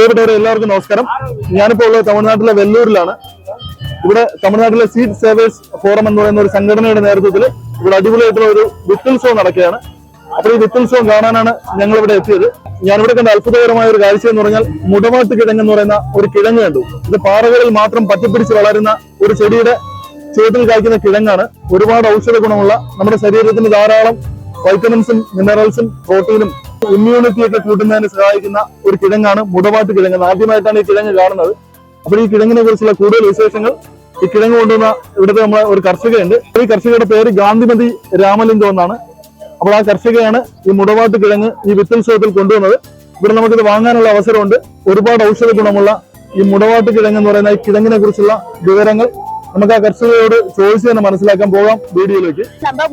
പ്രിയപ്പെട്ടവരെ എല്ലാവർക്കും നമസ്കാരം. ഞാനിപ്പോൾ ഉള്ളത് തമിഴ്നാട്ടിലെ വെല്ലൂരിലാണ്. ഇവിടെ തമിഴ്നാട്ടിലെ സീറ്റ് സേവേഴ്സ് ഫോറം എന്ന് പറയുന്ന ഒരു സംഘടനയുടെ നേതൃത്വത്തിൽ ഇവിടെ അടിപൊളിയായിട്ടുള്ള ഒരു വിത്തുത്സവം നടക്കുകയാണ്. അപ്പോൾ ഈ വിത്തുത്സവം കാണാനാണ് ഞങ്ങൾ ഇവിടെ എത്തിയത്. ഞാനിവിടെ കണ്ട അത്ഭുതകരമായ ഒരു കാഴ്ച എന്ന് പറഞ്ഞാൽ മുടമാട്ട് കിഴങ്ങ് എന്ന് പറയുന്ന ഒരു കിഴങ്ങ് കണ്ടു. ഇത് പാറകളിൽ മാത്രം പറ്റിപ്പിടിച്ച് വളരുന്ന ഒരു ചെടിയുടെ ചുവട്ടിൽ കായ്ക്കുന്ന കിഴങ്ങാണ്. ഒരുപാട് ഔഷധ ഗുണമുള്ള നമ്മുടെ ശരീരത്തിന് ധാരാളം വൈറ്റമിൻസും മിനറൽസും പ്രോട്ടീനും ഇമ്മ്യൂണിറ്റി ഒക്കെ കൂട്ടുന്നതിന് സഹായിക്കുന്ന ഒരു കിഴങ്ങാണ് മുടവാട്ട് കിഴങ്ങ്. ആദ്യമായിട്ടാണ് ഈ കിഴങ്ങ് കാണുന്നത്. അപ്പൊ ഈ കിഴങ്ങിനെ കുറിച്ചുള്ള കൂടുതൽ വിശേഷങ്ങൾ ഈ കിഴങ്ങ് കൊണ്ടുവന്ന ഇവിടുത്തെ നമ്മളെ ഒരു കർഷകയുണ്ട്. ഈ കർഷകയുടെ പേര് ഗാന്ധിമതി രാമലിംഗം എന്നാണ്. അപ്പോൾ ആ കർഷകയാണ് ഈ മുടവാട്ട് കിഴങ്ങ് ഈ വിത്തുത്സവത്തിൽ കൊണ്ടുവന്നത്. ഇവിടെ നമുക്കിത് വാങ്ങാനുള്ള അവസരമുണ്ട്. ഒരുപാട് ഔഷധ ഗുണമുള്ള ഈ മുടവാട്ട് കിഴങ്ങ് എന്ന് പറയുന്ന ഈ കിഴങ്ങിനെ കുറിച്ചുള്ള വിവരങ്ങൾ നമുക്ക് ആ കർഷകരോട് ചോദിച്ചു തന്നെ മനസ്സിലാക്കാൻ പോകാം വീഡിയോയിലേക്ക്.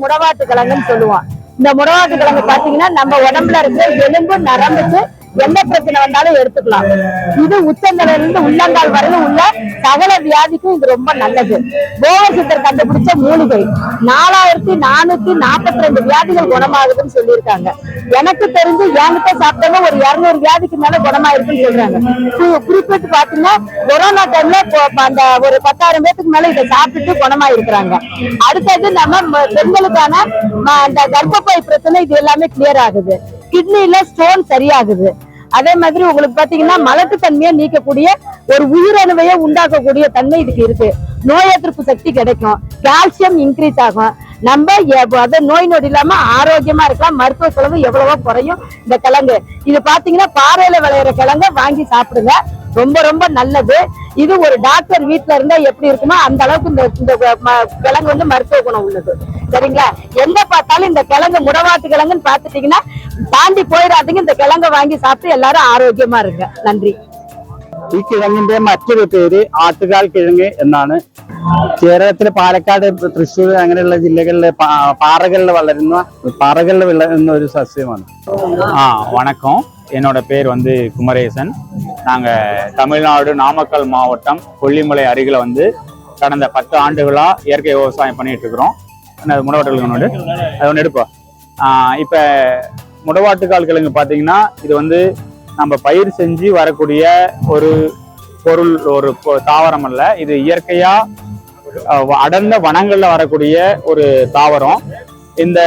മുടവാട്ട് കിഴങ്ങ് இந்த முடவாட்டு கிழங்கு பாத்தீங்கன்னா நம்ம உடம்புல இருக்கிற எலும்பு நரம்புக்கு எந்த பிரச்சனை வந்தாலும் எடுத்துக்கலாம். இது உச்சந்தலையில இருந்து உள்ளங்கால் வரையிலும் உள்ள சகல வியாதிக்கும் இது ரொம்ப நல்லது. கோவசித்தர் கண்டுபிடிச்ச மூலிகை. நாலாயிரத்தி நானூத்தி நாற்பத்தி ரெண்டு வியாதிகள் குணமாகுதுன்னு சொல்லியிருக்காங்க. எனக்கு தெரிஞ்சு என்கிட்ட சாப்பிட்டவங்க ஒரு இருநூறு வியாதிக்கு மேல குணமாயிருக்குன்னு சொல்றாங்க. குறிப்பிட்டு பாத்தீங்கன்னா கொரோனா டைம்ல அந்த ஒரு பத்தாயிரம் பேத்துக்கு மேல இதை சாப்பிட்டு குணமாயிருக்கிறாங்க. அடுத்தது நம்ம ம- பெண்களுக்கான அந்த கர்ப்பப்பை பிரச்சனை இது எல்லாமே கிளியர் ஆகுது. கிட்னில ஸ்டோன் சரியாகுது. அதே மாதிரி உங்களுக்கு பாத்தீங்கன்னா மலட்டுத்தன்மையை நீக்கக்கூடிய ஒரு உயிரணுவையே உண்டாக்கக்கூடிய தன்மை இதுக்கு இருக்கு. நோய் எதிர்ப்பு சக்தி கிடைக்கும். கால்சியம் இன்க்ரீஸ் ஆகும். நம்ம எ- அது நோய் நொடி இல்லாம ஆரோக்கியமா இருக்கலாம். மருத்துவ செலவு எவ்வளவோ குறையும் இந்த கிழங்கு. இது பாத்தீங்கன்னா பாறையில விளையிற கிழங்க வாங்கி சாப்பிடுங்க. ரொம்ப ரொம்ப நல்லது. இது ஒரு டாக்டர் வீட்டுல இருந்தா எப்படி இருக்குமோ அந்த அளவுக்கு இந்த இந்த கிழங்கு வந்து மருத்துவ குணம் உள்ளது. சரிங்களா? எங்க பார்த்தாலும் இந்த கிழங்கு முடவாட்டு கிழங்குன்னு பாத்துட்டீங்கன்னா தாண்டி போயிடாதீங்க. இந்த கிழங்க வாங்கி சாப்பிட்டு எல்லாரும் ആരോഗ്യമാ ഇരിക്കുക നന്ദി ഈ കിഴങ്ങിന്റെ മറ്റൊരു പേര് ആട്ടുകാൽ കിഴങ്ങ് എന്നാണ്. കേരളത്തിലെ പാലക്കാട് തൃശ്ശൂർ അങ്ങനെയുള്ള ജില്ലകളിലെ പാറകളിൽ വളരുന്ന പാറകളിൽ വിളരുന്ന ഒരു സസ്യമാണ്. ആ വണക്കം. என்னோட பேர் வந்து குமரேசன் நாங்கள் தமிழ்நாடு நாமக்கல் மாவட்டம் கொல்லிமலை அருகில் வந்து கடந்த பத்து ஆண்டுகளாக இயற்கை விவசாயம் பண்ணிட்டு இருக்கிறோம். என்ன முடவாட்டு ஒன்று அது ஒன்று எடுப்போம். இப்போ முடவாட்டுக்கால் கிழங்கு பார்த்தீங்கன்னா இது வந்து நம்ம பயிர் செஞ்சு வரக்கூடிய ஒரு பொருள் ஒரு பொ- தாவரம் அல்ல. இது இயற்கையாக அடர்ந்த வனங்களில் வரக்கூடிய ஒரு தாவரம். இந்த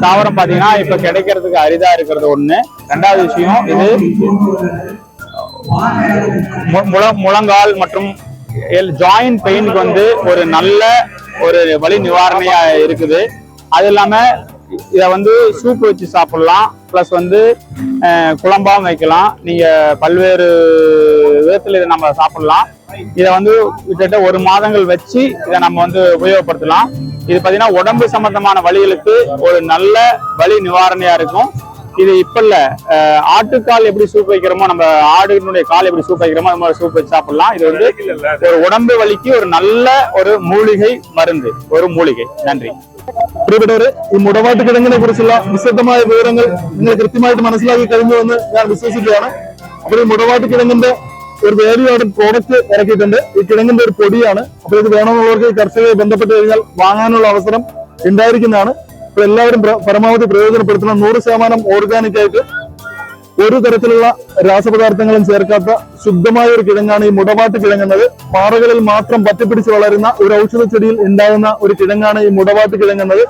தாவரம் பார்த்தீங்கன்னா இப்போ கிடைக்கிறதுக்கு அரிதாக இருக்கிறது ஒன்று ரெண்டாவது விஷயம் இது முழங்கால் மற்றும் ஜாயிண்ட் பெயினுக்கு வந்து ஒரு நல்ல ஒரு வலி நிவாரணையா இருக்குது. அது இல்லாம இத வந்து சூப் வச்சு சாப்பிடலாம். ப்ளஸ் வந்து குழம்பாகவும் குழம்பாவும் வைக்கலாம். நீங்க பல்வேறு விதத்துல இதை நம்ம சாப்பிடலாம். இதை வந்து கிட்டத்தட்ட ஒரு மாதங்கள் வச்சு இதை நம்ம வந்து உபயோகப்படுத்தலாம். இது பாத்தீங்கன்னா உடம்பு சம்பந்தமான வழிகளுக்கு ஒரு நல்ல வலி நிவாரணையா இருக்கும். இது இப்ப இல்ல அஹ், ஆட்டுக்கால் எப்படி சூப் வைக்கிறோமோ நம்ம ஆடுனுடைய கால் எப்படி சூப் வைக்கிறோமோ அது மாதிரி சூப் வச்சு சாப்பிடலாம் இது வந்து ஒரு உடம்பு வலிக்கு ஒரு நல்ல ஒரு மூலிகை மருந்து ஒரு மூலிகை നന്ദി പ്രിയപ്പെട്ടവരെ ഈ മുടവാട്ട് കിഴങ്ങിനെ കുറിച്ചുള്ള വിശദമായ വിവരങ്ങൾ നിങ്ങൾ കൃത്യമായിട്ട് മനസ്സിലാക്കി കഴിഞ്ഞുവെന്ന് ഞാൻ വിശ്വസിക്കുകയാണ് അപ്പോൾ ഈ മുടവാട്ട് കിഴങ്ങിന്റെ ഒരു വാല്യൂ ആയിട്ട് പ്രോഡക്റ്റ് ഇറക്കിയിട്ടുണ്ട് ഈ കിഴങ്ങിന്റെ ഒരു പൊടിയാണ് അപ്പോൾ ഇത് വേണമെന്നുള്ളവർക്ക് ഈ കർഷകരെ ബന്ധപ്പെട്ട് കഴിഞ്ഞാൽ വാങ്ങാനുള്ള അവസരം ഉണ്ടായിരിക്കുന്നതാണ് അപ്പോൾ എല്ലാവരും പരമാവധി പ്രയോജനപ്പെടുത്തണം. നൂറ് ശതമാനം ഓർഗാനിക് ആയിട്ട് ഒരു തരത്തിലുള്ള രാസപദാർത്ഥങ്ങളും ചേർക്കാത്ത ശുദ്ധമായ ഒരു കിഴങ്ങാണ് ഈ മുടവാട്ട് കിഴങ്ങുന്നത്. പാറകളിൽ മാത്രം പറ്റിപ്പിടിച്ച് വളരുന്ന ഒരു ഔഷധ ചെടിയിൽ ഉണ്ടാകുന്ന ഒരു കിഴങ്ങാണ് ഈ മുടവാട്ട് കിഴങ്ങുന്നത്.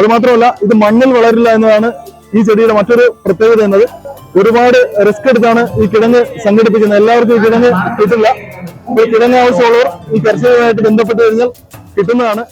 അതുമാത്രമല്ല ഇത് മണ്ണിൽ വളരില്ല എന്നതാണ് ഈ ചെടിയുടെ മറ്റൊരു പ്രത്യേകത എന്നത്. ഒരുപാട് റിസ്ക് എടുത്താണ് ഈ കിഴങ്ങ് സംഘടിപ്പിക്കുന്നത്. എല്ലാവർക്കും ഈ കിഴങ്ങ് കിട്ടില്ല. ഈ കിഴങ്ങ് ആവശ്യമുള്ളവർ ഈ കർഷകരുമായിട്ട് ബന്ധപ്പെട്ട് കഴിഞ്ഞാൽ കിട്ടുന്നതാണ്.